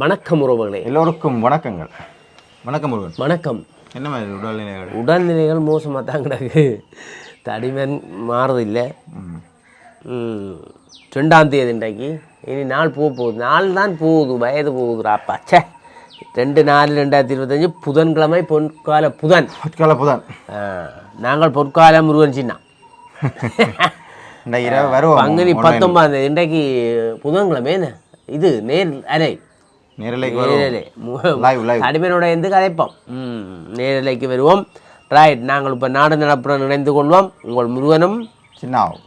வணக்கம் உறவுகளே. எல்லோருக்கும் வணக்கங்கள். வணக்கம் முருகன். வணக்கம். என்ன மாதிரி உடல்நிலைகள்? உடல்நிலைகள் மோசமாக தான் கிடக்கு தடிமன் மாறுதில்லை ரெண்டாம் தேதி இன்றைக்கு. இனி நாள் போக போகுது. நாள் தான் போகுது வயது போகுதுராப்பா ச்சே. ரெண்டு நாலு ரெண்டாயிரத்தி இருபத்தஞ்சு புதன்கிழமை பொற்கால புதன். பொற்கால புதன். நாங்கள் பொற்கால முருகன் சின்ன. வருவோம். பங்குனி பத்தொன்பதாம் தேதி. இன்றைக்கு புதன்கிழமை இது நேர் அரை நேரலைக்கு வருவோம். நேரலை லைவ் லைவ் அடிமையோட இருந்து கதைப்போம். நேரலைக்கு வருவோம். ரைட் நாங்கள் இப்போ நாடு நடப்புடன் இணைந்து கொள்வோம். உங்கள் முருகனும் சின்னாவும்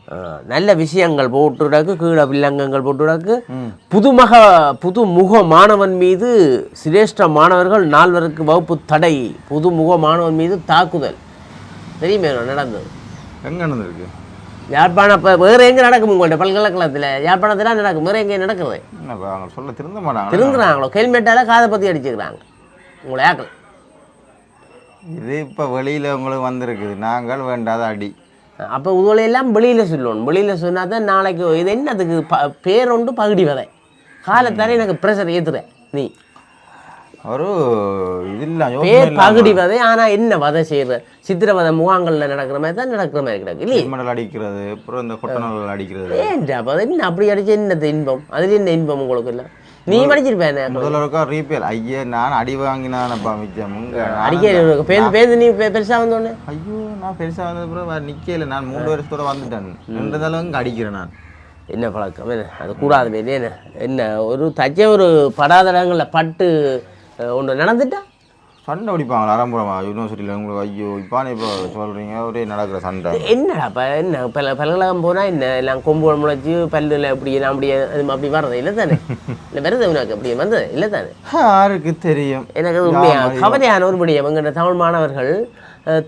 நல்ல விஷயங்கள் போட்டுடக்கு கீழே வில்லங்கங்கள் போட்டுடக்கு. புதுமக புது முக மாணவன் மீது சிரேஷ்ட மாணவர்கள் நால்வருக்கு வகுப்பு தடை. புதுமுக மாணவன் மீது தாக்குதல். தெரியுமே நடந்தது? எங்க நடந்திருக்கு? யாழ்ப்பாணம் இப்போ வேறு எங்கே நடக்கும் உங்கள்கிட்ட பல்கலைக்கழகத்தில். யாழ்ப்பாணத்தில் நடக்கும். வேறு எங்கே அவங்க சொல்ல திருந்த மாட்டாங்க திருந்துறாங்களோ? ஹெல்மெட்டால் காதை பற்றி அடிச்சுக்கிறாங்க. உங்களை ஆக்கள் இது இப்போ வெளியில் உங்களுக்கு வந்திருக்குது. நாங்கள் வேண்டாத அடி. அப்போ எல்லாம் வெளியில் சொல்லணும். வெளியில் சொன்னால் தான் நாளைக்கு இது என்னதுக்கு ப பேர் ஒன்று பகுடி வதை காலத்தாலே எனக்கு ப்ரெஷர் ஏற்றுற நீ. ஒரு இது இல்லை பேர் பகுடி வதை ஆனால் என்ன வதை செய்கிற சித்திரவதை முகாங்களில் நடக்கிற மாதிரி தான் நடக்கிற மாதிரி கிடக்கு இல்லையே? மணல் அடிக்கிறது அப்புறம் இந்த கொட்டநல் அடிக்கிறது. ஏன்டா அப்போ என்ன அப்படி அடிச்சு என்னது இன்பம்? அதில் என்ன இன்பம் உங்களுக்கு இல்லை? நீ படிச்சிருப்பேன் முதல்ல இருக்கா ரீப்பேல் ஐயே நான் அடி வாங்கினானப்பா மிச்சம் அடிக்க பேருந்து பேருந்து நீ பெருசா வந்தோடனே ஐயோ நான் பெருசாக வந்தது அப்புறம் நிற்கல நான் மூணு வருஷத்தோட வந்துட்டேன். ரெண்டு இங்கே அடிக்கிறேன் நான். என்ன பழக்கம்? என்ன? அது கூடாது என்ன? என்ன? ஒரு தச்ச ஒரு படாதடங்களில் பட்டு அஹ், ஒன்று நடந்துட்டா? சண்டை அடிப்பாங்களா அரம்புறமா யூனிவர்சிட்டியில் உங்களுக்கு ஐயோ இப்பானே இப்போ சொல்கிறீங்க ஒரே நடக்கிற சண்டை. என்னடா இப்போ என்ன பல பல்கலகம் போனால் என்ன? எல்லாம் கொம்பு முளைச்சி பல்லில் அப்படி எல்லாம் அப்படியே அது அப்படி வர்றது இல்லை தானே? இல்லை வருது உனக்கு அப்படி வந்தது இல்லை தானே? யாருக்கு தெரியும்? எனக்கு அது உண்மையா? கவலையான ஒரு முடியும் எங்கள்கிட்ட தமிழ் மாணவர்கள்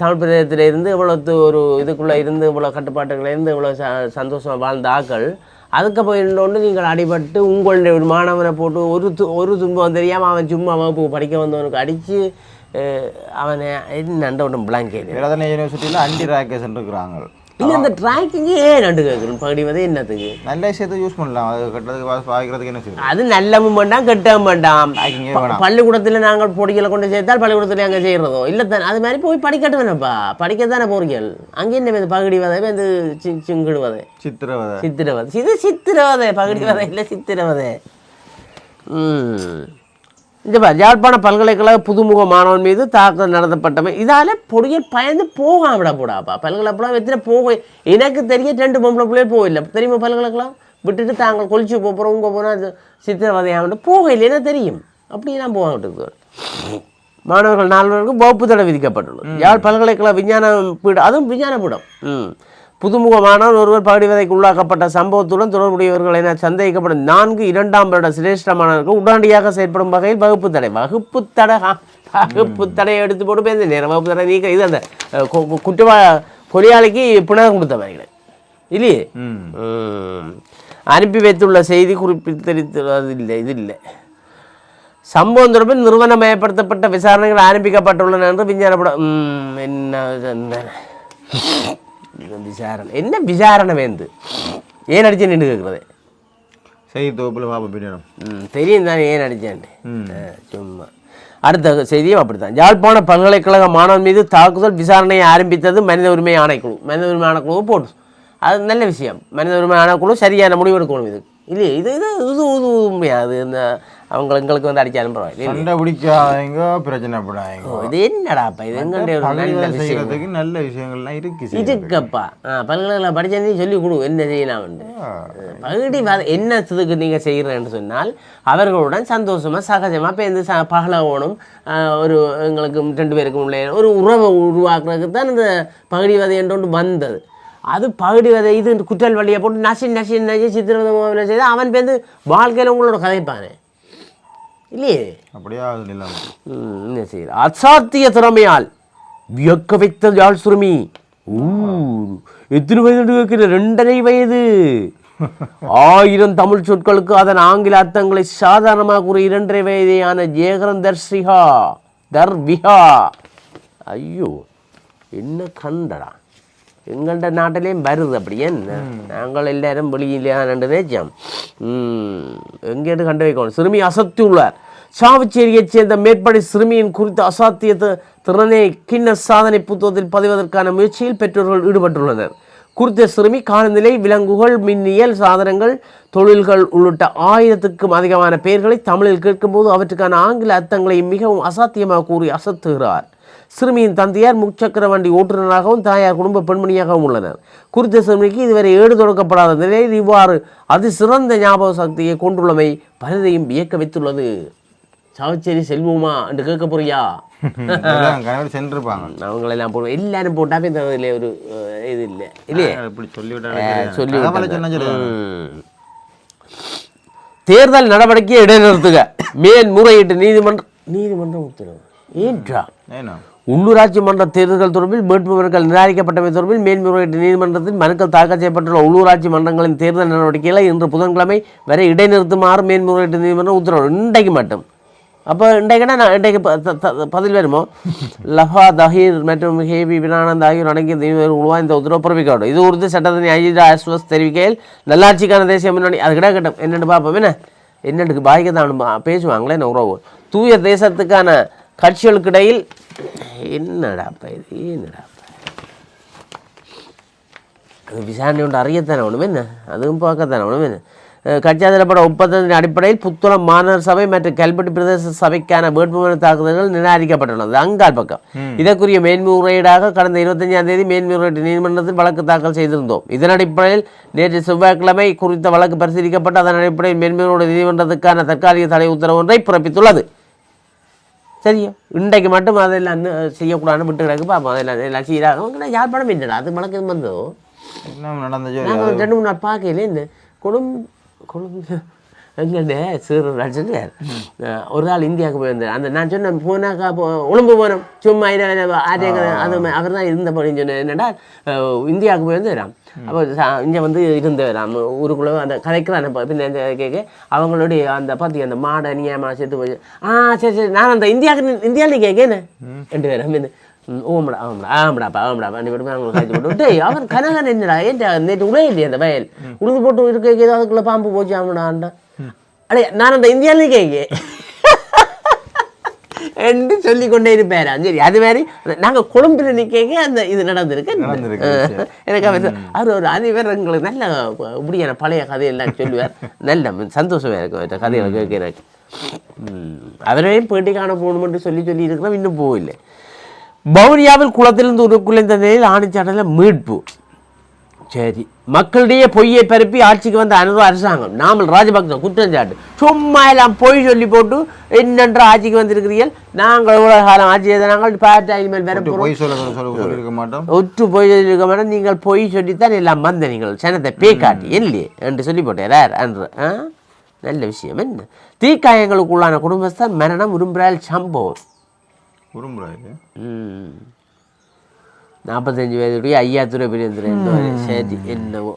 தமிழ் பிரதேசத்தில் இருந்து இவ்வளோ ஒரு இதுக்குள்ளே இருந்து இவ்வளோ கட்டுப்பாட்டுகளில் இருந்து இவ்வளோ ச சந்தோஷமாக வாழ்ந்த ஆக்கள் அதுக்கு இன்னொன்று நீங்கள் அடிபட்டு உங்களுடைய ஒரு மாணவனை போட்டு ஒரு து ஒரு துன்பம் தெரியாமல் அவன் சும்மா வகுப்பு படிக்க வந்தவனுக்கு அடித்து அவனை நண்ட ஒன்றும் பிளாங்கேட் வேதனை யூனிவர்சிட்டியில் அண்டி ராக்கேஷன் இருக்கிறாங்க நீங்கள் இந்த ட்ராக்கிங்கே ஏன் நண்டு கேட்குறேன் பகுதி வந்து என்னத்துக்கு நல்ல விஷயத்தை யூஸ் பண்ணலாம் அது கட்டுறதுக்கு பாய்க்கிறதுக்கு என்ன செய்யும் அது நல்லவும் வேண்டாம் கெட்டவும் வேண்டாம். பள்ளிக்கூடத்தில் நாங்கள் பொடிகளை கொண்டு சேர்த்தால் பள்ளிக்கூடத்தில் அங்கே செய்கிறதோ இல்லை தானே அது மாதிரி போய் படிக்கட்டு வேணப்பா படிக்க தானே போறீர்கள் அங்கே என்ன இது பகுடி வதை இது சி சிங்கிடு வதை சித்திரவதை சித்திரவதை இது சித்திரவதை பகுடி வதை இல்லை சித்திரவதை ம் இந்த யாழ்ப்பாண பல்கலைக்கழக புதுமுக மாணவன் மீது தாக்குதல் நடத்தப்பட்டமை. இதால பொடியல் பயந்து போகாம விட போடாப்பா பல்கலைக்கழகம் எத்தனை போக எனக்கு தெரிய ரெண்டு பொம்பளை பிள்ளைய போகல. தெரியுமா பல்கலைக்கழகம்? விட்டுட்டு தாங்கள் கொலிச்சு போகிறோம் உங்க போனால் சித்திரவதையாகிட்டு போக இல்லைன்னா தெரியும்? அப்படியெல்லாம் போக விட்டுருக்கு மாணவர்கள் நால்வருக்கு வகுப்பு தடை விதிக்கப்பட்டுள்ளது. யாழ் பல்கலைக்கழக விஞ்ஞான பீடம் அதுவும் விஞ்ஞான பீடம். ம். புதுமுக மாணவர் ஒருவர் பகுடிவதைக்கு உள்ளாக்கப்பட்ட சம்பவத்துடன் தொடர்புடையவர்கள் என சந்தேகிக்கப்படும் நான்கு இரண்டாம் வருட சிரேஷ்ட மாணவர்கள் உடனடியாக செயற்படும் வகையில் வகுப்பு தடை. வகுப்பு தடை வகுப்பு தடையை எடுத்து போட்டு பேருந்து நேரம் வகுப்பு தடை நீக்க இது அந்த குற்றவா கொலையாளிக்கு புனர் கொடுத்தவர்கள் இல்லையே? ம். ம். அனுப்பி வைத்துள்ள செய்தி குறிப்பிட்டிருக்கிறது இல்லை இது இல்லை. சம்பவம் தொடர்பில் நிறுவனமயப்படுத்தப்பட்ட விசாரணைகள் ஆரம்பிக்கப்பட்டுள்ளன என்று விஞ்ஞானப்பட ம், என்ன? விசாரணை என்ன விசாரணை வேந்து ஏன் அடிச்சு நின்று கேட்குறது செய்தி தொகுப்பில் பாப்பா பின்னம் ம் தெரியும் தானே ஏன். ஆ, சும்மா அடுத்த செய்தியும் அப்படித்தான் யாழ்ப்பாண பல்கலைக்கழக மாணவன் மீது தாக்குதல் விசாரணையை ஆரம்பித்தது மனித உரிமை ஆணைக்குழு மனித உரிமை ஆணைக்குழு போட்டு அது நல்ல விஷயம் மனித உரிமை ஆணைக்குழு சரியான முடிவு எடுக்கணும் இது இல்லையே இது இது இது உண்மையா அது இந்த அவங்க எங்களுக்கு வந்து அடிச்சு அனுப்புறாங்க சண்டை பிடிக்காதவங்க பிரச்சனை படாதீங்க இது என்னடாப்பா? இது எங்களுடைய ஒரு நல்ல செய்கிறதுக்கு நல்ல விஷயங்கள்லாம் இருக்கு ஆ பல்கலைக்கழகம் படிச்சதே சொல்லி கொடு என்ன செய்யலாம்னு பகுதி என்ன இதுக்கு நீங்கள் செய்கிறேன்னு சொன்னால் அவர்களுடன் சந்தோஷமாக சகஜமாக பேருந்து ச பகலவோனும் ஒரு எங்களுக்கு ரெண்டு பேருக்கும் உள்ள ஒரு உறவை உருவாக்குறதுக்கு தான் இந்த பகுதி வதை என்று ஒன்று வந்தது. அது பகுடி வதை இது குற்றல் வழியை போட்டு நசி நசி நசி சித்திரவதை செய்து அவன் பேருந்து வாழ்க்கையில் உங்களோட கதைப்பானே இல்லையே? அப்படியே என்ன செய்யுது? அசாத்திய திறமையால் வியக்க வைத்த யாழ் சுருமி. எத்தனை வயது கேட்கிற ரெண்டரை வயது. ஆயிரம் தமிழ் சொற்களுக்கு அதன் ஆங்கில அர்த்தங்களை சாதாரணமாக கூறிய இரண்டரை வயதையான ஜேகரன் தர்ஷிகா தர்விஹா ஐயோ என்ன கண்டடா. எங்கள்ட நாட்டிலேயும் வருது அப்படி. என்ன? நாங்கள் எல்லாரும் வெளியிலான்னு நினைச்சோம் ம். எங்கேட்டு கண்டு வைக்கணும்? சிறுமி அசத்தியுள்ளார் சாவச்சேரியைச் சேர்ந்த மேற்படி சிறுமியின் குறித்த அசாத்திய தி- திறனை கிண்ண சாதனை புத்தகத்தில் பதிவதற்கான முயற்சியில் பெற்றோர்கள் ஈடுபட்டுள்ளனர். குறித்த சிறுமி காலநிலை விலங்குகள் மின்னியல் சாதனங்கள் தொழில்கள் உள்ளிட்ட ஆயிரத்துக்கும் அதிகமான பெயர்களை தமிழில் கேட்கும்போது அவற்றுக்கான ஆங்கில அர்த்தங்களை மிகவும் அசாத்தியமாக கூறி அசத்துகிறார். சிறுமியின் தந்தையார் முச்சக்கர வண்டி ஓட்டுநராகவும் தாயார் குடும்ப பெண்மணியாகவும் உள்ளனர். குறித்த சிறுமிக்கு இதுவரை ஏடு தொடக்கப்படாத நிலையில் இவ்வாறு அதி சிறந்த ஞாபக சக்தியை கொண்டுள்ளமை பலரையும் வியக்க வைத்துள்ளது. சாவச்சேரி செல்வமா என்று கேட்க போறியா சென்றிருப்பாங்க. அவங்களெல்லாம் போடுவோம் எல்லாரும் போட்டாவே இந்த இதில் ஒரு இது இல்லை. இல்லையே? சொல்லி. தேர்தல் நடவடிக்கையை இடைநிறுத்துக. மேன்முறையீட்டு நீதிமன்றம் நீதிமன்றம் உத்தரவு. ஏன்றா? உள்ளூராட்சி மன்ற தேர்தல்கள் தொடர்பில் வேட்புமனுக்கள் நிராகரிக்கப்பட்டவை தொடர்பில் மேன்முறையீட்டு நீதிமன்றத்தில் மனுக்கள் தாக்கல் செய்யப்பட்டுள்ள உள்ளூராட்சி மன்றங்களின் தேர்தல் நடவடிக்கைகளை இன்று புதன்கிழமை வரை இடைநிறுத்துமாறு மேன்முறையீட்டு நீதிமன்றம் உத்தரவு. இன்றைக்கு மட்டும். அப்போ இன்றைக்குனா நான் இன்றைக்கு பதில் வருமோ? லஃபா தஹீர் மற்றும் ஹேபி வினானந்த் ஆகியோர் அடங்கிய உருவா இந்த உத்தரவு பிறப்பிக்கப்படும். இது குறித்து சட்டத்தினை அஜிதா அஸ்வஸ் தெரிவிக்கையில் நல்லாட்சிக்கான தேசிய முன்னணி அது கிட்ட கட்டும் என்னென்னு பார்ப்போம். என்ன? என்னென்னு பாய்க்க தான் பேசுவாங்களே உறவு? தூய தேசத்துக்கான கட்சிகளுக்கு இடையில் என்னடாப்பா இது? என்னடாப்பா விசாரணை ஒன்று அறியத்தானே ஒன்றுமே என்ன? அதுவும் பார்க்கத்தானே ஒன்றுமே என்ன? கட்சியாதரப்பட ஒப்பந்தத்தின் அடிப்படையில் புத்தளம் மாநகர சபை மற்றும் கல்பட்டி பிரதேச சபைக்கான வேட்புமனு தாக்குதல்கள் நிராகரிக்கப்பட்டுள்ளது. அங்கால் பக்கம். இதற்குரிய மேன்முறையீடாக கடந்த இருபத்தஞ்சாம் தேதி மேன்முறையீட்டு நீதிமன்றத்தில் வழக்கு தாக்கல் செய்திருந்தோம். இதன் அடிப்படையில் நேற்று செவ்வாய்க்கிழமை குறித்த வழக்கு பரிசீலிக்கப்பட்டு அதன் அடிப்படையில் மேன்முறையீடு நீதிமன்றத்துக்கான தற்காலிக தடை உத்தரவு ஒன்றை பிறப்பித்துள்ளது. சரியா இன்றைக்கு மட்டும் அதெல்லாம் செய்யக்கூடாதுன்னு விட்டு கிடக்கு பார்ப்போம் அதெல்லாம் எல்லாம் சீராக யாழ்ப்பாணம் இல்லைடா அது வழக்கு வந்தோ ரெண்டு மூணு நாள் பார்க்கல என்ன கொழும் கொழும் எங்கள்ட சிறு சொல்லுவார் ஒரு நாள் இந்தியாவுக்கு போயிருந்தார். அந்த நான் சொன்னேன் போனாக்கா போ உடம்பு போனோம். சும்மா ஆரியங்க அது அவர் தான் இருந்த போனேன்னு சொன்னேன். என்னடா இந்தியாவுக்கு போயிருந்தாராம். அப்போ இங்கே வந்து இருந்தவராம். ஊருக்குள்ளே அந்த கதைக்கிறான் இப்போ பின்ன கேட்க அவங்களுடைய அந்த பார்த்தி அந்த மாடை நியமா செத்து போய் ஆ சரி சரி நான் அந்த இந்தியாவுக்கு இந்தியாவில் கேட்கேன்னு ரெண்டு பேரும் ஓமடா ஆமாடா ஆமாடாப்பா ஆமாடாப்பா நீ விட்டு அவங்க காய்ச்சி போட்டு டேய் அவன் கனகன் என்னடா ஏன்டா நேற்று உடைய இல்லையா அந்த வயல்? உழுது போட்டு இருக்க ஏதோ அதுக்குள்ள பாம்பு போச்சு ஆமாடான்டா அடே நான் அந்த இந்தியாவிலே கேட்க என்று சொல்லி கொண்டே இருப்பாரா சரி அது மாதிரி நாங்கள் கொழும்புல நிற்க அந்த இது நடந்திருக்கு எனக்கு அவர் அவர் ஒரு அதிபர் எங்களுக்கு நல்ல இப்படியான பழைய கதையெல்லாம் சொல்லுவார் நல்ல சந்தோஷமா இருக்கும் அவர்கிட்ட கதைகளை அவரையும் பேட்டி காண போகணுமென்று சொல்லி சொல்லி இருக்கிறோம் இன்னும் போகல வவுனியாவில் குளத்திலிருந்து உருக்குலைந்த நிலையில் ஆணிச்சாட்டில் மீட்பு சரி. மக்களிடையே பொய்யை பரப்பி ஆட்சிக்கு வந்த அனுர அரசாங்கம் நாமல் ராஜபக்ச குற்றஞ்சாட்டு. சும்மா எல்லாம் பொய் சொல்லி போட்டு என்னென்ற ஆட்சிக்கு வந்திருக்கிறீர்கள்? நாங்கள் எவ்வளவு காலம் ஆட்சி செய்த நாங்கள் பார்த்து இனிமேல் வர போகிறோம் பொய் சொல்ல சொல்ல சொல்லியிருக்க மாட்டோம். ஒற்று பொய் இருக்க மாட்டோம். நீங்கள் பொய் சொல்லித்தான் எல்லாம் வந்த நீங்கள் சனத்தை பே காட்டி இல்லையே என்று சொல்லி போட்டார் அன்று. ஆ? நல்ல விஷயம். என்ன? தீக்காயங்களுக்குள்ளான குடும்பஸ்தான் மரணம் விரும்புகிறாள் சம்பவம். விரும்புறாரு ம். நாற்பத்தஞ்சு வயதுடைய ஐயாத்துறை பிரியந்திரன் சரி என்னவோ.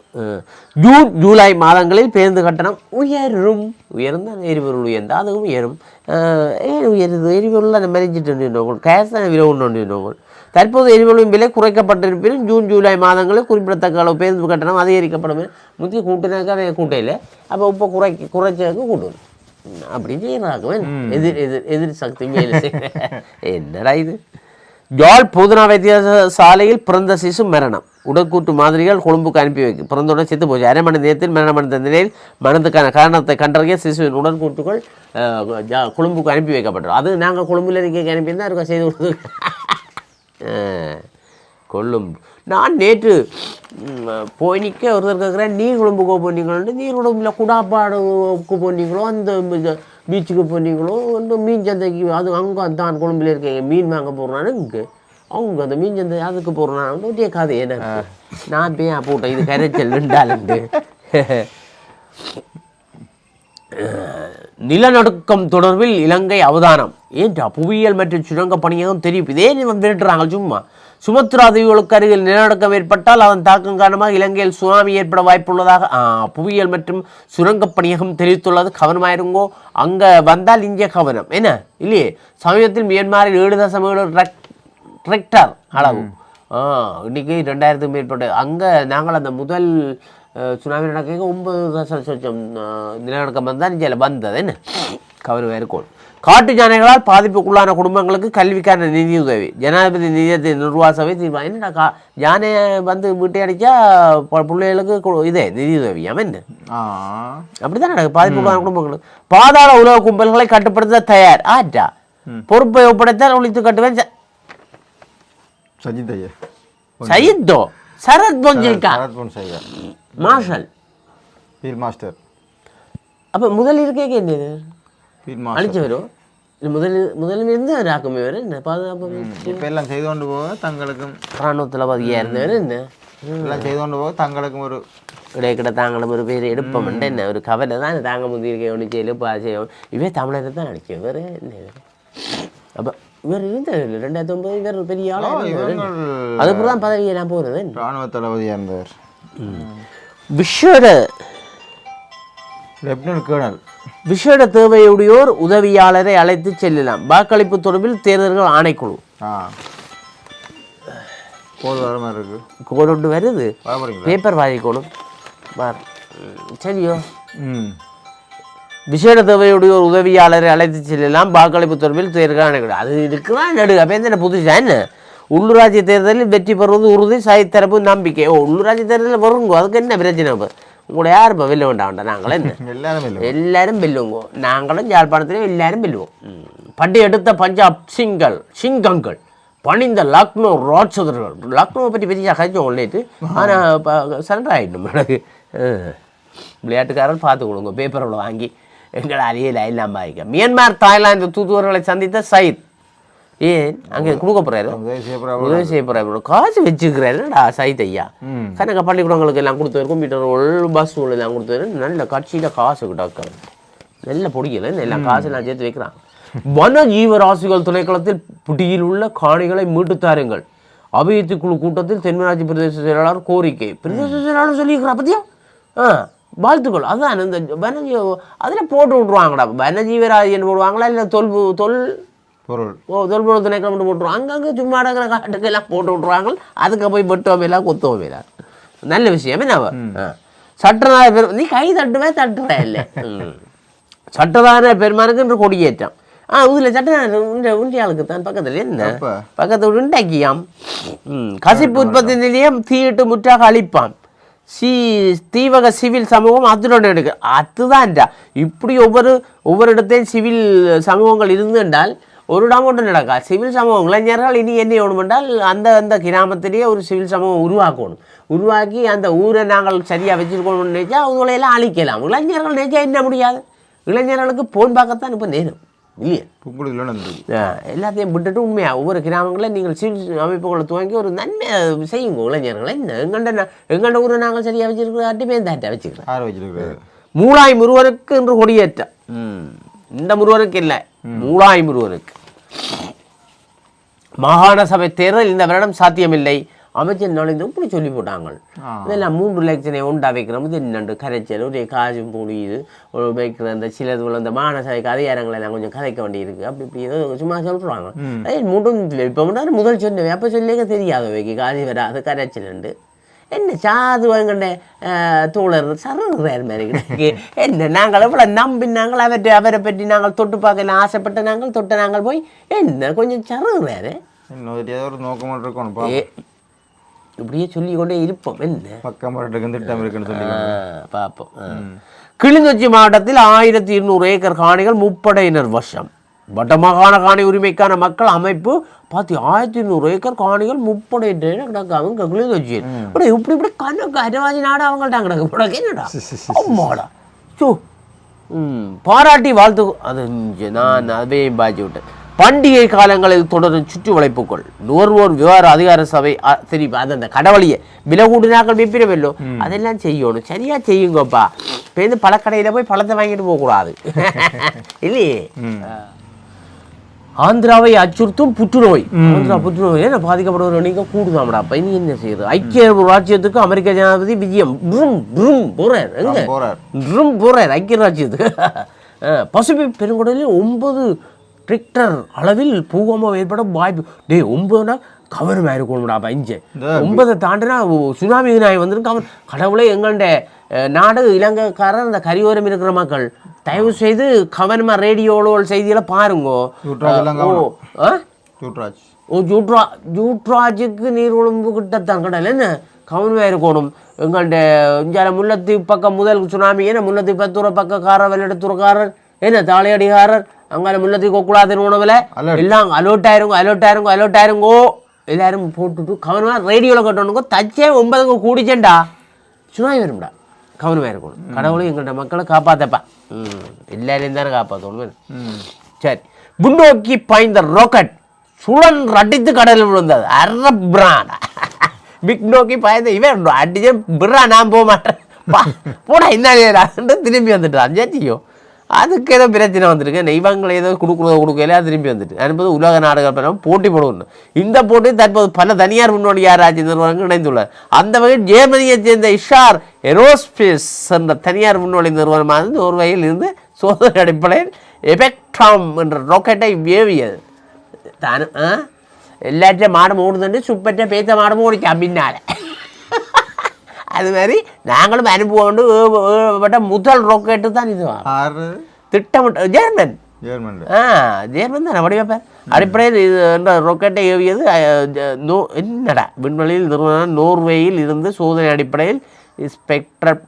ஜூன் ஜூலை மாதங்களில் பேருந்து கட்டணம் உயரும். உயர்ந்தால் எரிபொருள் உயர்ந்தால் அதுவும் உயரும். ஏன் உயருது? எரிபொருள் அந்த மறிஞ்சிட்டு கேஸ் விலை ஒன்று தற்போது எரிபொருளின் விலை குறைக்கப்பட்டிருப்பினும் ஜூன் ஜூலை மாதங்களில் குறிப்பிடத்தக்க அளவு பேருந்து கட்டணம் அதிகரிக்கப்படும் முந்தைய கூட்டினாக்க அதை கூட்டையில் அப்போ இப்போ குறை குறைச்சதுக்கு கூட்டணும் அப்படி செய்யறாங்க. எதிர் எதிர் எதிர் சக்தி மேலே என்னடா இது? யாழ் பொதுநா வைத்தியசாலையில் பிறந்த சிசு மரணம். உடற்கூட்டு மாதிரிகள் கொழும்புக்கு அனுப்பி வைக்கும் பிறந்தவுடன் செத்து போச்சு. அரை மணி நேரத்தில் மரணமடைந்த நிலையில் மரணத்துக்கான காரணத்தை கண்டறிய சிசுவின் உடற்கூட்டுகள் ஜா- கொழும்புக்கு அனுப்பி வைக்கப்பட்டோம் அது நாங்கள் கொழும்புல இருக்க அனுப்பியிருந்தா இருக்க செய்து கொடுத்து கொழும்பு. நான் நேற்று போய் நிற்க ஒருத்தர் கேட்குறேன் நீர் கொழும்புக்கு போனீங்களோ? நீர் கொழும்புல குடாப்பாடுக்கு போனீங்களோ? அந்த பீச்சுக்கு போனீங்களோ அந்த மீன் சந்தைக்கு அது அங்கே தான் கொழும்புல இருக்கீங்க மீன் வாங்க போடுறான்னு இங்கே. அவங்க அந்த மீன் சந்தை அதுக்கு போடுறான் ஒட்டிய கதை என்ன நான் போய் போட்டேன்? இது கரைச்சல் ரெண்டாலுண்டு நிலநடுக்கம் தொடர்பில் இலங்கை அவதானம். ஏன்டா புவியியல் மற்றும் சுரங்க பணியகம் தெரியும்? இதே இவன் விரட்டுறாங்க சும்மா. சுமத்ரா தீவுகளுக்கு அருகில் நிலநடுக்கம் ஏற்பட்டால் அதன் தாக்கம் காரணமாக இலங்கையில் சுனாமி ஏற்பட வாய்ப்புள்ளதாக புவியியல் மற்றும் சுரங்க பணியகம் தெரிவித்துள்ளது. கவனமாயிருங்கோ அங்கே வந்தால் இங்கே கவனம். என்ன? இல்லையே? சமீபத்தில் மியான்மரில் ஏழு தசம் ஏழு ரெக்- ரெக்டார் அளவு. ஆ இன்னைக்கு ரெண்டாயிரத்துக்கு மேற்பட்ட அங்கே நாங்கள் அந்த முதல் சுனாமி நடக்க ஒன்பது தசம் நிலநடுக்கம் வந்தால் இங்கே வந்தது. என்ன? கவர் வேறுகோள் காட்டு யானைகளால் பாதிப்புக்குள்ளான குடும்பங்களுக்கு கல்விக்கான நிதியுதவி ஜனாதிபதி நிதியத்தை நிர்வாக சபை தீர்மானம். என்னடா கா யானையை வந்து வீட்டை அடித்தா பிள்ளைகளுக்கு இதே நிதியுதவியாம் என்ன அப்படிதான் நடக்குது. பாதிப்புக்குள்ளான குடும்பங்களுக்கு. பாதாள உலக கும்பல்களை கட்டுப்படுத்த தயார். ஆட்டா. பொறுப்பை ஒப்படைத்தால் ஒழித்து கட்டுவேன். சஜித் ஐயா சயித்தோ Sarath Fonseka marshal. Field master. அப்போ முதல் இருக்கே என்னது அழிச்சு வரும் முதலில் இருந்து ராக்கமே வரும் என்ன? பாதுகாப்பு இப்போ எல்லாம் செய்து கொண்டு போக தங்களுக்கும் இராணுவத்தில் பதியாக இருந்தவர் என்ன? எல்லாம் செய்து கொண்டு போக தங்களுக்கும் ஒரு இடைக்கிட தாங்களும் ஒரு பேர் எடுப்போம். என்ன? ஒரு கவலை தான் தாங்க முந்திருக்க ஒன்று செய்யல பா செய்யும் இவே தமிழரை தான் அடிக்கும் வேறு என்ன? அப்போ இவர் இருந்தார் ரெண்டாயிரத்தி ஒன்பது இவர் பெரிய ஆளாக அதுக்கப்புறம் தான் பதவியெல்லாம் போகிறது என்ன? ராணுவ தளபதியாக இருந்தவர். விஸ்வட லெப்டினன்ட் கேர்னல். விசேட தேவையுடையோர் உதவியாளரை அழைத்து செல்லலாம். வாக்களிப்பு தொடர்பில் தேர்தல்கள் ஆணைக்குழு. கொண்டு வருது. பேப்பர் வாங்கிக்கணும் சரியோ. விசேட தேவையுடையோர் உதவியாளரை அழைத்து செல்லலாம். வாக்களிப்பு தொடர்பில் தேர்தல் ஆணைக்குழு. அது இருக்குதான் நடுக அப்போ என்ன புதுசா? என்ன? உள்ளூராட்சி தேர்தலில் வெற்றி பெறுவது உறுதி சாய் தரப்பு நம்பிக்கை. ஓ உள்ளூராட்சி தேர்தலில் வருங்க. அதுக்கு என்ன பிரச்சனை இப்போ உங்களை யார் இப்போ வெல்ல வேண்டாம் நாங்களே என்ன எல்லாரும் எல்லாரும் வெல்லுவோங்க நாங்களும் யாழ்ப்பாணத்திலும் எல்லாரும் வெல்லுவோம். பட்டி எடுத்த பஞ்சாப் சிங்கள் சிங்கங்கள் பணிந்த லக்னோ ராட்சதர்கள் லக்னோவை பற்றி பெரிய கழிச்சோம் நேற்று ஆனால் சரண்டர் ஆகிடும் எனக்கு. விளையாட்டுக்காரர் பார்த்து கொடுங்க பேப்பரோட வாங்கி எங்களை அழியல இல்லாமல் ஆகிக்க மியான்மர் தாய்லாந்து தூதுவர்களை சந்தித்த சயித் ஏன்? அங்கே கொடுக்க போகிறாரு உதவி செய்ய போகிறாரு காசு வச்சுக்கிறாருடா சயித் ஐயா? கணக்க பள்ளிக்கூடங்களுக்கு எல்லாம் கொடுத்தவர் கம்ப்யூட்டர் பஸ் எல்லாம் கொடுத்தவர். நல்ல கட்சியில் காசு கிடக்காரு. நல்ல பொடிக்கல நல்ல காசு எல்லாம் சேர்த்து வைக்கிறான். வன ஜீவராசிகள் திணைக்களத்தில் புட்டியில் உள்ள காணிகளை மீட்டு தாருங்கள். அபிவிருத்தி குழு கூட்டத்தில் தென்மராட்சி பிரதேச செயலாளர் கோரிக்கை. பிரதேச செயலாளர் சொல்லியிருக்கிறா பத்தியா? ஆ வாழ்த்துக்கள். அதான் இந்த வனஜீ அதில் போட்டு விட்ருவாங்கடா வனஜீவராஜின்னு போடுவாங்களா? இல்லை தொல் தொல் பொருள். ஓ தொல்பொருள் திணைக்களம் மட்டும் போட்டுருவோம் அங்கங்கே சும்மா அடக்கிற காட்டுக்கு எல்லாம் போட்டு விட்ருவாங்க அதுக்கு போய் வெட்டுவோம் எல்லாம் குத்துவோம் நல்ல விஷயம். என்ன அவ? ஆ. சட்டதார பெரு நீ கை தட்டுவே தட்டுற இல்லை. ம். சட்டதார பெருமானுக்கு இன்று கொடியேற்றம். ஆ சட்டதார உண்ட உண்டியாளுக்கு தான் பக்கத்தில். என்ன? பக்கத்து உண்டாக்கியாம். கசிப்பு உற்பத்தி நிலையம் தீயிட்டு முற்றாக அழிப்பாம். சி தீவக சிவில் சமூகம் அதுடன் எடுக்க அதுதான்டா. இப்படி ஒவ்வொரு ஒவ்வொரு இடத்தையும் சிவில் சமூகங்கள் இருந்து என்றால் ஒரு இடம் ஒன்று நடக்கா? சிவில் சமூகம் இளைஞர்கள் இனி என்ன வேணும் என்றால் அந்த அந்த கிராமத்திலேயே ஒரு சிவில் சமூகம் உருவாக்கணும். உருவாக்கி அந்த ஊரை நாங்கள் சரியாக வச்சிருக்கணும்னு நினைச்சா அவங்களையெல்லாம் அழிக்கலாம். இளைஞர்கள் நினைச்சா என்ன முடியாது? இளைஞர்களுக்கு போன் பார்க்கத்தான் இப்போ நேரம். இல்லையா? எல்லாத்தையும் விட்டுட்டு உண்மையா ஒவ்வொரு கிராமங்களில் நீங்கள் சிவில் அமைப்புகளை துவங்கி ஒரு நன்மை செய்யுங்க. இளைஞர்களை நா- எங்கண்ட ஊரை நாங்கள் சரியாக வச்சிருக்கிறோம் பேந்தாட்ட வச்சுக்கிறோம் மூளாய் முருவனுக்கு என்று கொடியேற்றம். இந்த முருவனுக்கு இல்லை. மூளாய் முருவனுக்கு மாகாண சபை தேர்தல் இந்த வருடம் சாத்தியமில்லை. அமைச்சர் நாளைந்து இப்படி சொல்லி போட்டாங்க. இதெல்லாம் மூன்று லட்சனை உண்டா வைக்கிறோம் இது என்னண்டு கரைச்சல். ஒரே காசு பொழியுது ஒரு வைக்கிற அந்த சிலது உள்ள அந்த மாகாண சபைக்கு அதிகாரங்களை எல்லாம் கொஞ்சம் கதைக்க வேண்டியிருக்கு. அப்படி இப்படி ஏதோ சும்மா சொல்கிறாங்க மூன்றும் இப்போ மட்டும் முதல் சொன்னேன். அப்போ சொல்லிக்க தெரியாது. வைக்க காசு வராது கரைச்சல் உண்டு. என்ன சாது வாங்கண்ட தோழர் சரணுறார் மாதிரி கிடக்கு என்ன நாங்கள் எவ்வளோ நம்பி நாங்கள் அவற்றை அவரை பற்றி நாங்கள் தொட்டு பார்க்கலாம் ஆசைப்பட்ட நாங்கள் தொட்ட நாங்கள் போய் என்ன கொஞ்சம் ஏதோ ஒரு நோக்கமாக இருக்கணும் இப்படியே சொல்லிக் கொண்டே இருப்போம் என்ன பக்கம் திட்டம் இருக்குன்னு சொல்லி பார்ப்போம். கிளிநொச்சி மாவட்டத்தில் ஆயிரத்தி இருநூறு ஏக்கர் காணிகள் முப்படையினர் வசம் வடமாகாண காணி உரிமைக்கான மக்கள் அமைப்பு பார்த்தி ஆயிரத்தி இருநூறு ஏக்கர் காணிகள் முப்படையினர் கிடக்காம இங்கே கிளிநொச்சி இப்படி இப்படி இப்படி கணக்கு அரைவாசி நாடு அவங்கள்ட்ட கிடக்கு. கிடக்கு என்னடா? அம்மாடா. சோ பாராட்டி வாழ்த்து. அது நான் அதையும் பாய்ச்சி விட்டேன். பண்டிகை காலங்களில் தொடரும் சுற்று வளைப்புகள் நுகர்வோர் விவகார அதிகார சபை சரி அது அந்த கடவுளியை. விலை கூடினாக்கள் விற்பிடவில்லோ. அதெல்லாம் செய்யணும். சரியா செய்யுங்கப்பா. இப்போ இந்த பழக்கடையில் போய் பழத்தை வாங்கிட்டு போகக்கூடாது. இல்லையே? ஆந்திராவை அச்சுறுத்தும் புற்றுநோய். ஆந்திரா புற்றுநோய் என்ன பாதிக்கப்படுகிற எண்ணிக்கை கூடுதாமடா. அப்ப இனி என்ன செய்யுது? ஐக்கிய ராஜ்யத்துக்கு அமெரிக்க ஜனாதிபதி விஜயம். ப்ரும் ப்ரும் போறார். எங்க? ப்ரும் போறார் ஐக்கிய ராஜ்யத்துக்கு பசிபிக் பெருங்கடலில் ஒன்பது ரிக்டர் அளவில் பூகம்பம் ஏற்பட வாய்ப்பு. டேய் ஒன்பதுனா கவனமா இருக்கணும்டா பஞ்சு ஒன்பதை தாண்டினா சுனாமி நாய் வந்துடும் கவன் கடவுளே எங்கள்ட? அஹ், நாடு இலங்கைக்காரர் அந்த கரியோரம் இருக்கிற மக்கள். தயவு செய்து கவனமா ரேடியோல செய்திகளை பாருங்கோ. ஓ ஜூட்ரா ஜூட்ராஜுக்கு நீர் ஒழுங்கு கிட்டத்தான் கடல் என்ன? கவனமாக இருக்கணும் எங்கள்ட இஞ்சால முல்லத்தீவு பக்கம் முதல் சுனாமி என்ன? முல்லத்தீவு பத்துற பக்கக்காரர் வெள்ளடத்துறக்காரர் என்ன? தாளையடிகாரர் அங்கால முல்லத்தீவு கொக்குலாத்தின் உணவில். எல்லாம் அலர்ட் ஆயிருங்கோ அலர்ட் ஆயிருங்கோ அலர்ட் ஆயிருங்கோ. எல்லாரும் போட்டுட்டு கவனமாக ரேடியோவில் கட்டணுங்கோ தச்சே ஒன்பதுங்க கூடிச்சேன்டா. சுனாமி வரும்டா. கவனமாக இருக்கணும். கடவுளும் எங்கள்ட மக்களை காப்பாத்தப்பா. ம் எல்லாரையும் தானே காப்பாற்றணும் சரி. முன்னோக்கி பாய்ந்த ராக்கெட் சுழன் அடித்து கடலில் விழுந்தது. அரை பிரான். பிக் நோக்கி பாய்ந்த இவன் அடிச்சு பிறா நான் போக மாட்டேன். போடா என்ன திரும்பி வந்துட்டான். சேச்சியோ அதுக்கு ஏதோ பிரச்சனை வந்திருக்கு. நெய்வாங்களை ஏதோ கொடுக்குறதோ கொடுக்கல திரும்பி வந்துட்டு. அனுப்பது உலக நாடுகள் பெறும் போட்டி போடுவோம் இந்த போட்டி தற்போது பல தனியார் முன்னோடியார் ஆட்சி நிறுவனங்கள் இணைந்துள்ளது. அந்த வகையில் ஜெர்மனியை சேர்ந்த இஷார் ஏரோஸ்பேஸ் என்ற தனியார் முன்னோடி நிறுவனமானது ஒரு வகையில் இருந்து சோதனை அடிப்படையில் எபெக்ட்ராம் என்ற ராக்கெட்டை வேவியது. தானும் ஆ? எல்லாற்றையும் மாடு ஓடுதுண்டு சுப்பற்ற பேத்த மாடு ஓடிக்கா பின்னால. அது மாதிரி நாங்களும் ஏவ- ஏவப்பட்ட முதல் ராக்கெட்டு தான் இது திட்டமிட்ட ஜெர்மன் ஜெர்மன் ஆ ஜெர்மன் தானே வடிவப்பேன் அடிப்படையில் இது என்ற ராக்கெட்டை ஏவியது நோ என்னடா விண்வெளியில் நிறுவனம் நோர்வேயில் இருந்து சோதனை அடிப்படையில் ஸ்பெக்ட்ரம்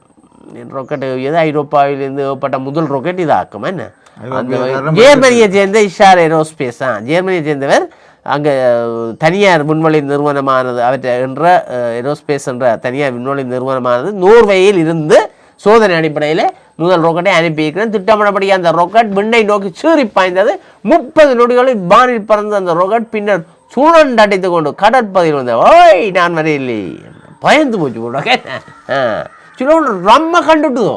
ராக்கெட் ஏவியது ஐரோப்பாவில் இருந்து ஏவப்பட்ட முதல் ராக்கெட் இதாக்கும் என்ன ஜெர்மனியை சேர்ந்த இஷார் ஏரோஸ்பேஸ் தான் ஜெர்மனியை சேர்ந்தவர் அங்கே தனியார் விண்வெளி நிறுவனமானது அவற்றை என்ற ஏரோஸ்பேஸ் என்ற தனியார் விண்வெளி நிறுவனமானது நோர்வேயில் இருந்து சோதனை அடிப்படையில் முதல் ராக்கெட்டை அனுப்பியிருக்கிறேன் திட்டமிடப்படி அந்த ராக்கெட் விண்ணை நோக்கி சீறி பாய்ந்தது. முப்பது நொடிகளில் வானில் பறந்த அந்த ராக்கெட் பின்னர் சுழண்டு அடித்து கொண்டு கடற்பகுதியில் வந்த ஓய் நான் வரையில்லை. பயந்து போச்சு உடனே சிலோண்டு ரம்ம கண்டுட்டுதோ?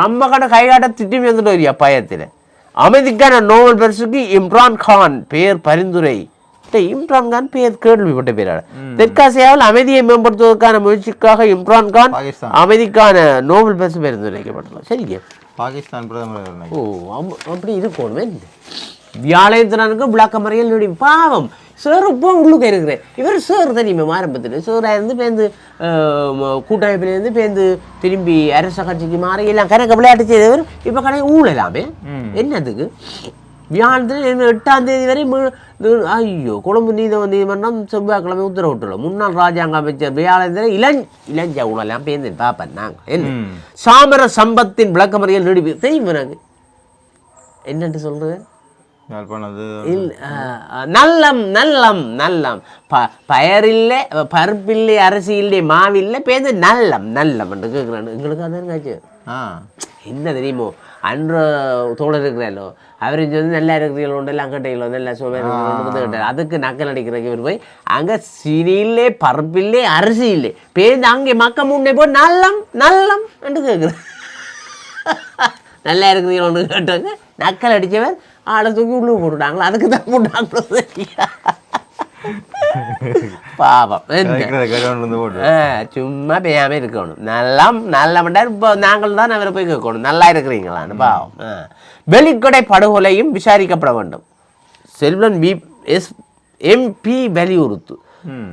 ரொம்ப கண்ட கைகாட்ட திட்டி வந்துட்டு வரியா பயத்தில்? அமைதிக்கான நோபல் பரிசுக்கு இம்ரான் கான் பெயர் பரிந்துரை. இம்ரான் கான் பெயர் கேள்விப்பட்ட பேராட தெற்காசியாவில் அமைதியை மேம்படுத்துவதற்கான முயற்சிக்காக இம்ரான் கான். அமைதிக்கான நோபல் பரிசு பரிந்துரைக்கப்பட்டுள்ளது. சரிங்க பாகிஸ்தான் பிரதமர். ஓ அப்படி இருக்கணுமே. வியாழத்தினனுக்கு விளக்க மறியல் நடி பாவம். சார் இப்போ உள்ளுக்க இருக்கிறேன் இவர் சார் தெரியுமே ஆரம்பத்தில். சாராக இருந்து பேருந்து கூட்டமைப்பிலேருந்து பேருந்து திரும்பி அரச கட்சிக்கு மாறி எல்லாம் கணக்கு விளையாட்டு செய்தவர் இப்போ கடை ஊழலாமே. என்னதுக்கு? வியாழத்தில் எட்டாம் தேதி வரை ஐயோ கொழும்பு நீதிமன்ற நீதிமன்றம் செவ்வாய்க்கிழமை உத்தரவிட்டுள்ள முன்னாள் ராஜாங்க அமைச்சர் வியாழத்தில் இளஞ் இளஞ்ச ஊழலாம் பேருந்து பார்ப்பேன் நாங்கள் என்ன. சாமர சம்பத்தின் விளக்கமறியல் நீடிப்பு. தெரியும் எனக்கு என்னன்ட்டு சொல்றது? நல்லம் நல்லம் நல்லம். ப பயரில்லை பருப்பில்லை அரிசி இல்லை மாவில்லை பேருந்து நல்லம் நல்லம் என்று கேட்குறான். எங்களுக்கு அதான் காய்ச்சி ஆ. என்ன தெரியுமோ? அன்ற தோழர் இருக்கிறாரோ அவர் வந்து நல்லா இருக்கிறீங்களோ எல்லாம் கட்டைகளோ நல்லா கேட்டார். அதுக்கு நக்கல் அடிக்கிறக்கு இவர் போய் அங்கே சீனி இல்லை பருப்பில்லை அரிசி இல்லை பேருந்து அங்கே மக்க முன்னே போய் நல்லம் நல்லம் என்று கேட்குறேன் நல்லா இருக்கிறீங்களோன்னு கேட்டாங்க. நக்கல் அடித்தவர் ஆளை தூக்கி உள்ளே போட்டுட்டாங்களா அதுக்கு தான் போட்டாங்களோ சரியா பாவம் சும்மா பேயாம இருக்கணும் நல்லா நல்ல மண்டார் இப்போ நாங்கள் தான் அவரை போய் கேட்கணும் நல்லா இருக்கிறீங்களான்னு பாவம். வெளிக்கொடை படுகொலையும் விசாரிக்கப்பட வேண்டும் செல்வன் வி எஸ் எம்பி வலியுறுத்து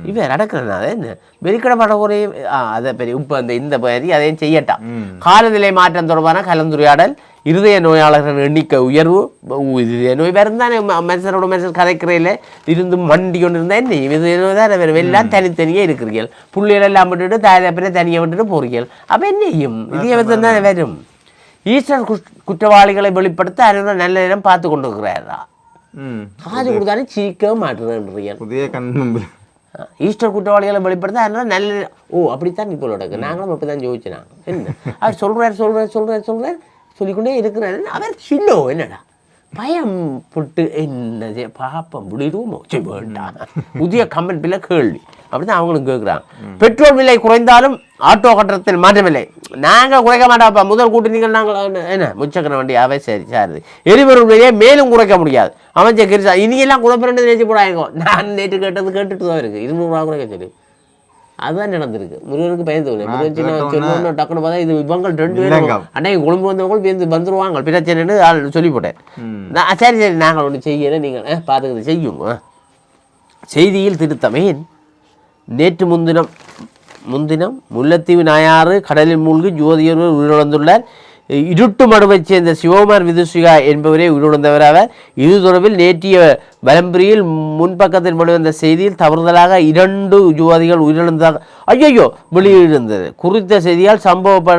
இவர் நடக்கிறனால என்ன வெளிக்கடை படுகொலையும் ஆ, அதை பெரிய இப்போ அந்த இந்த பகுதி அதையும் செய்யட்டாம் காலநிலை மாற்றம் தொடர்பான கலந்துரையாடல் இருதய நோயாளர்கள் எண்ணிக்கை உயர்வு இருதய நோய் வருந்தானே மனுஷரோட மனுஷன் கதைக்கிறையில் இருந்து மண்டி கொண்டு இருந்தா என்ன? இருதய நோய் தான் வேறு எல்லாம் தனித்தனியே இருக்கிறீர்கள். புள்ளிகள் எல்லாம் விட்டுட்டு தாய் தப்பின தனியாக விட்டுட்டு போறீர்கள். அப்போ என்ன செய்யும் இதே விதம் தானே வரும். ஈஸ்டர் குற்ற- குற்றவாளிகளை வெளிப்படுத்த அனைவரும் நல்ல நேரம் பார்த்து கொண்டு இருக்கிறாரா காசு கொடுத்தாலும் சிரிக்கவே மாட்டேன்றீர்கள். புதிய கண் ஈஸ்டர் குற்றவாளிகளை வெளிப்படுத்த அதனால நல்ல ஓ அப்படித்தான் இப்போ நடக்கு நாங்களும் அப்படி தான் ஜோதிச்சு என்ன? அவர் சொல்கிறார் சொல்கிறார் சொல்கிறார் சொல்கிறார் சொல்லிக்கொண்டே இருக்கிறாரு. அவர் சில்லோ என்னடா? பயம் புட்டு என்னது பாப்பம் விடுவோமோ சரி வேண்டாம் புதிய கமெண்ட் கேள்வி. அப்படின்னு அவங்களும் கேட்குறாங்க. பெட்ரோல் விலை குறைந்தாலும் ஆட்டோ கட்டணத்தில் மாற்றமில்லை. நாங்கள் குறைக்க மாட்டாப்பா முதல் கூட்டினீங்க நாங்கள் என்ன முச்சக்கர வண்டி அவை சரி சாருது. எரிபொருள் விலையை மேலும் குறைக்க முடியாது. அமைச்சர் கிரிசா இனியெல்லாம் குழப்பிரண்டு நினைச்சு போடாங்க நான் நேற்று கேட்டது கேட்டுட்டு தான் இருக்குது இருநூறுவா குறைக்க சொல்லி. அதுதான் நடந்திருக்கு. முருகனுக்கு பயந்து இல்லை. முருகன் சின்ன சொன்னோன்னு டக்குனு பார்த்தா இது இவங்க ரெண்டு பேரும். அன்னைக்கு கொழும்பு வந்தவங்க பேருந்து வந்துருவாங்க. பிரச்சனைன்னு ஆள் சொல்லி போட்டேன். நான் சரி சரி நாங்கள் ஒன்று செய்யலை. நீங்கள் அஹ், பார்த்துக்கிட்டு செய்யுங்க. செய்தியில் திருத்தமேன் நேற்று முன்தினம் முன்தினம் முல்லைத்தீவு நாயாறு கடலில் மூழ்கி ஜோதியர் உயிரிழந்துள்ளார். இருட்டு மடுவைச் சேர்ந்த சிவகுமார் விதுஷிகா என்பவரே உயிரிழந்தவராவர் இது தொடர்பில் நேற்றைய வலம்புரியில் முன்பக்கத்தில் வெளிவந்த செய்தியில் தவறுதலாக இரண்டு யுவதிகள் உயிரிழந்ததாக ஐயோ வெளியிருந்தது குறித்த செய்தியால் சம்பவ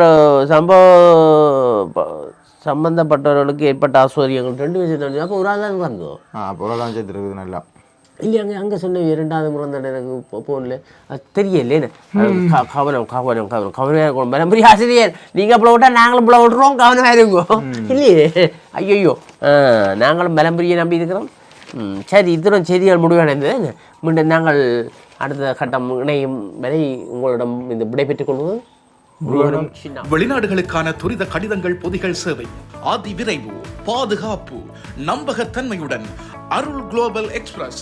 சம்பவ சம்பந்தப்பட்டவர்களுக்கு ஏற்பட்ட ஆசோரியங்கள் ரெண்டு விஷயம் அப்போ ஒரு ஆள் தான் வந்தோம் ஆ பொருளாதாரம் நல்லா இல்லை அங்கே அங்கே சொன்ன இரண்டாவது முறை தான் எனக்கு ஃபோனில் தெரியலேன்னு கவனம் கவனம் கவனம் கவனமாக இருக்கணும். பரம்பரிய ஆசிரியர் நீங்கள் இப்படி விட்டால் நாங்களும் இப்படி விட்றோம் கவனமாக இருங்கோ. இல்லையே? ஐயோ நாங்களும் பரம்பரியை நம்பி இருக்கிறோம். சரி இத்தனை செய்திகள் முடிவடைந்தது மீண்டும் நாங்கள் அடுத்த கட்டம் இணையும் வரை உங்களிடம் இந்த விடைபெற்றுக் கொள்வது வெளிநாடுகளுக்கான துரித கடிதங்கள் பொதிகள் சேவை அதி விரைவு பாதுகாப்பு நம்பகத்தன்மையுடன் அருள் குளோபல் எக்ஸ்பிரஸ்